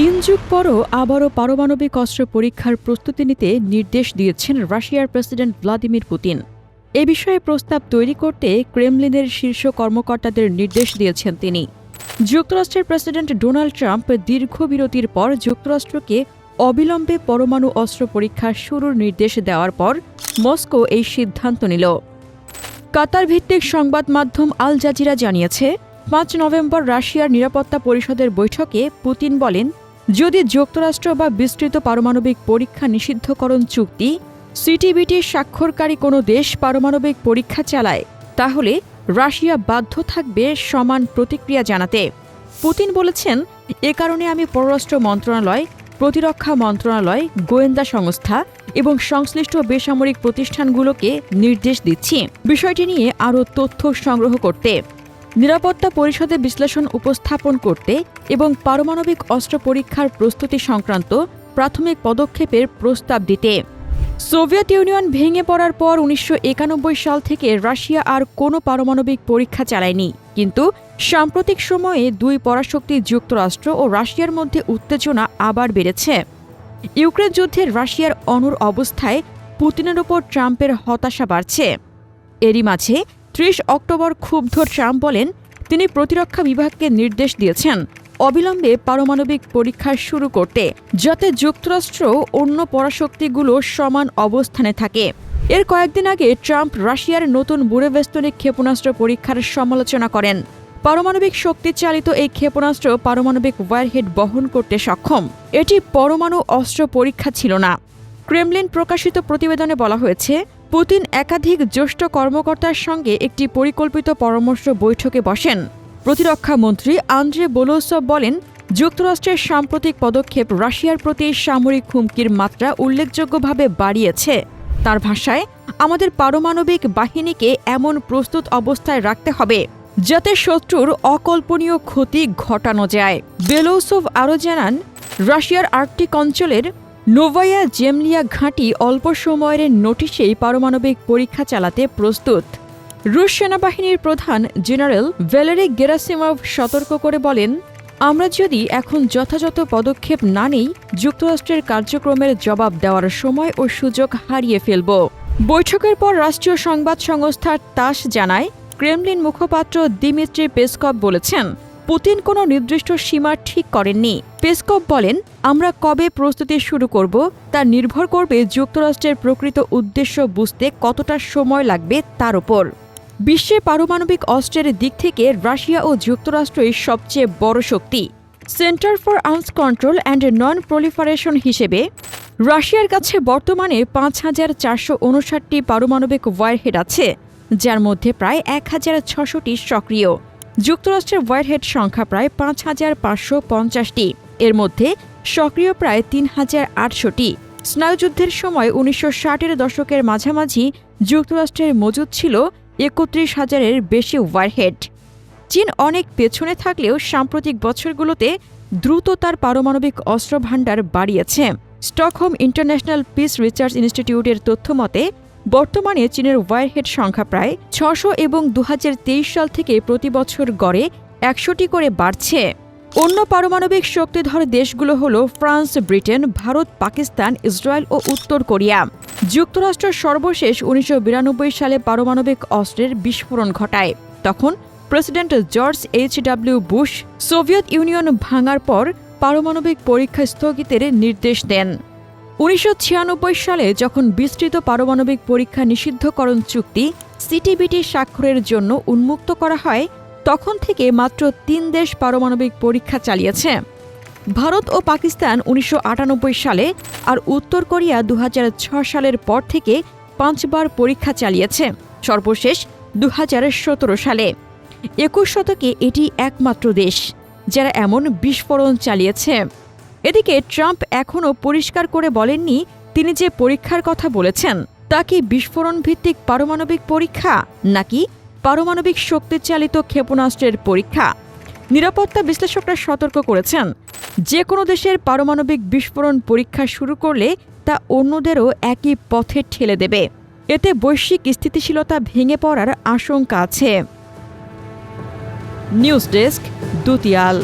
তিন যুগ পরও আবারও পারমাণবিক অস্ত্র পরীক্ষার প্রস্তুতি নিতে নির্দেশ দিয়েছেন রাশিয়ার প্রেসিডেন্ট ভ্লাদিমির পুতিন। এ বিষয়ে প্রস্তাব তৈরি করতে ক্রেমলিনের শীর্ষ কর্মকর্তাদের নির্দেশ দিয়েছেন তিনি। যুক্তরাষ্ট্রের প্রেসিডেন্ট ডোনাল্ড ট্রাম্প দীর্ঘ বিরতির পর যুক্তরাষ্ট্রকে অবিলম্বে পরমাণু অস্ত্র পরীক্ষা শুরুর নির্দেশ দেওয়ার পর মস্কো এই সিদ্ধান্ত নিল। কাতার ভিত্তিক সংবাদ মাধ্যম আল জাজিরা জানিয়েছে, পাঁচ নভেম্বর রাশিয়ার নিরাপত্তা পরিষদের বৈঠকে পুতিন বলেন যদি যুক্তরাষ্ট্র বা বিস্তৃত পারমাণবিক পরীক্ষা নিষিদ্ধকরণ চুক্তি, সিটিবিটি স্বাক্ষরকারী কোনো দেশ পারমাণবিক পরীক্ষা চালায়, তাহলে রাশিয়া বাধ্য থাকবে সমান প্রতিক্রিয়া জানাতে। পুতিন বলেছেন, এ কারণে আমি পররাষ্ট্র মন্ত্রণালয়, প্রতিরক্ষা মন্ত্রণালয়, গোয়েন্দা সংস্থা এবং সংশ্লিষ্ট বেসামরিক প্রতিষ্ঠানগুলোকে নির্দেশ দিচ্ছি। বিষয়টি নিয়ে আরও তথ্য সংগ্রহ করতে। নিরাপত্তা পরিষদে বিশ্লেষণ উপস্থাপন করতে এবং পারমাণবিক অস্ত্র পরীক্ষার প্রস্তুতি সংক্রান্ত প্রাথমিক পদক্ষেপের প্রস্তাব দিতে। সোভিয়েত ইউনিয়ন ভেঙে পড়ার পর উনিশশো একানব্বই সাল থেকে রাশিয়া আর কোনো পারমাণবিক পরীক্ষা চালায়নি। কিন্তু সাম্প্রতিক সময়ে দুই পরাশক্তি যুক্তরাষ্ট্র ও রাশিয়ার মধ্যে উত্তেজনা আবার বেড়েছে। ইউক্রেন যুদ্ধে রাশিয়ার অনুর অবস্থায় পুতিনের ওপর ট্রাম্পের হতাশা বাড়ছে। এরই মাঝে ত্রিশ অক্টোবর ক্ষুব্ধ ট্রাম্প বলেন, তিনি প্রতিরক্ষা বিভাগকে নির্দেশ দিয়েছেন অবিলম্বে পারমাণবিক পরীক্ষা শুরু করতে, যাতে যুক্তরাষ্ট্র অন্য পরাশক্তিগুলো সমান অবস্থানে থাকে। এর কয়েকদিন আগে ট্রাম্প রাশিয়ার নতুন বুড়েবেস্তনিক ক্ষেপণাস্ত্র পরীক্ষার সমালোচনা করেন। পারমাণবিক শক্তি চালিত এই ক্ষেপণাস্ত্র পারমাণবিক ওয়ারহেড বহন করতে সক্ষম। এটি পরমাণু অস্ত্র পরীক্ষা ছিল না। ক্রেমলিন প্রকাশিত প্রতিবেদনে বলা হয়েছে পুতিন একাধিক জ্যেষ্ঠ কর্মকর্তার সঙ্গে একটি পরিকল্পিত পরামর্শ বৈঠকে বসেন। প্রতিরক্ষা মন্ত্রী আন্দ্রে বোলোসভ বলেন, যুক্তরাষ্ট্রের সাম্প্রতিক পদক্ষেপ রাশিয়ার প্রতি সামরিক হুমকির মাত্রা উল্লেখযোগ্যভাবে বাড়িয়েছে। তার ভাষায়, আমাদের পারমাণবিক বাহিনীকে এমন প্রস্তুত অবস্থায় রাখতে হবে, যাতে শত্রুর অকল্পনীয় ক্ষতি ঘটানো যায়। বেলোসভ আরও জানান, রাশিয়ার আর্কটিক অঞ্চলের নোভায়া জেমলিয়া ঘাঁটি অল্প সময়ের নোটিশেই পারমাণবিক পরীক্ষা চালাতে প্রস্তুত। রুশ সেনাবাহিনীর প্রধান জেনারেল ভ্যালেরি গেরাসিমভ সতর্ক করে বলেন, আমরা যদি এখন যথাযথ পদক্ষেপ না নেই, যুক্তরাষ্ট্রের কার্যক্রমের জবাব দেওয়ার সময় ও সুযোগ হারিয়ে ফেলব। বৈঠকের পর রাষ্ট্রীয় সংবাদ সংস্থা তাস জানায়, ক্রেমলিন মুখপাত্র দিমিত্রি পেসকভ বলেছেন পুতিন কোনো নির্দিষ্ট সীমা ঠিক করেননি। পেসকভ বলেন, আমরা কবে প্রস্তুতি শুরু করব তা নির্ভর করবে যুক্তরাষ্ট্রের প্রকৃত উদ্দেশ্য বুঝতে কতটা সময় লাগবে তার ওপর বিশ্বে পারমাণবিক অস্ত্রের দিক থেকে রাশিয়া ও যুক্তরাষ্ট্রই সবচেয়ে বড় শক্তি। Center for Arms Control and Non Proliferation হিসেবে রাশিয়ার কাছে বর্তমানে পাঁচ হাজার চারশো উনষাটটি পারমাণবিক ওয়ারহেড আছে, যার মধ্যে প্রায় এক হাজার ছশোটি সক্রিয়। যুক্তরাষ্ট্রের ওয়ারহেড সংখ্যা প্রায় পাঁচ হাজার পাঁচশো পঞ্চাশটি। এর মধ্যে সক্রিয় প্রায় তিন হাজার আটশোটি। স্নায়ুযুদ্ধের সময় উনিশশো ষাটের দশকের মাঝামাঝি যুক্তরাষ্ট্রের মজুদ ছিল একত্রিশ হাজারের বেশি ওয়ারহেড। চীন অনেক পেছনে থাকলেও সাম্প্রতিক বছরগুলোতে দ্রুত তার পারমাণবিক অস্ত্র ভাণ্ডার বাড়িয়েছে। স্টকহোম ইন্টারন্যাশনাল পিস রিসার্চ ইনস্টিটিউটের তথ্য মতে বর্তমানে চীনের ওয়ারহেড সংখ্যা প্রায় ছশো এবং দু হাজার তেইশ সাল থেকে প্রতি বছর গড়ে একশোটি করে বাড়ছে। অন্য পারমাণবিক শক্তিধর দেশগুলো হল France, Britain, Bharat, Pakistan, Israel ও উত্তর কোরিয়া। যুক্তরাষ্ট্র সর্বশেষ উনিশশো বিরানব্বই সালে পারমাণবিক অস্ত্রের বিস্ফোরণ ঘটায়। তখন president George H W Bush Soviet Union ভাঙার পর পারমাণবিক পরীক্ষা স্থগিতের নির্দেশ দেন। উনিশশো ছিয়ানব্বই সালে যখন বিস্তৃত পারমাণবিক পরীক্ষা নিষিদ্ধকরণ চুক্তি সিটিবিটি স্বাক্ষরের জন্য উন্মুক্ত করা হয়, তখন থেকে মাত্র তিন দেশ পারমাণবিক পরীক্ষা চালিয়েছে। ভারত ও পাকিস্তান উনিশশো আটানব্বই সালে আর উত্তর কোরিয়া দুহাজার ছয় সালের পর থেকে পাঁচবার পরীক্ষা চালিয়েছে, সর্বশেষ দু হাজার সতেরো সালে। একুশ শতকে এটি একমাত্র দেশ, যারা এমন বিস্ফোরণ চালিয়েছে। এদিকে ট্রাম্প এখনও পরিষ্কার করে বলেননি তিনি যে পরীক্ষার কথা বলেছেন, তা কি বিস্ফোরণ ভিত্তিক পারমাণবিক পরীক্ষা নাকি পারমাণবিক শক্তিচালিত ক্ষেপণাস্ত্রের পরীক্ষা? নিরাপত্তা বিশ্লেষকরা সতর্ক করেছেন, যে কোনো দেশের পারমাণবিক বিস্ফোরণ পরীক্ষা শুরু করলে তা অন্যদেরও একই পথে ঠেলে দেবে। এতে বৈশ্বিক স্থিতিশীলতা ভেঙে পড়ার আশঙ্কা আছে। News desk, দুতিয়াল।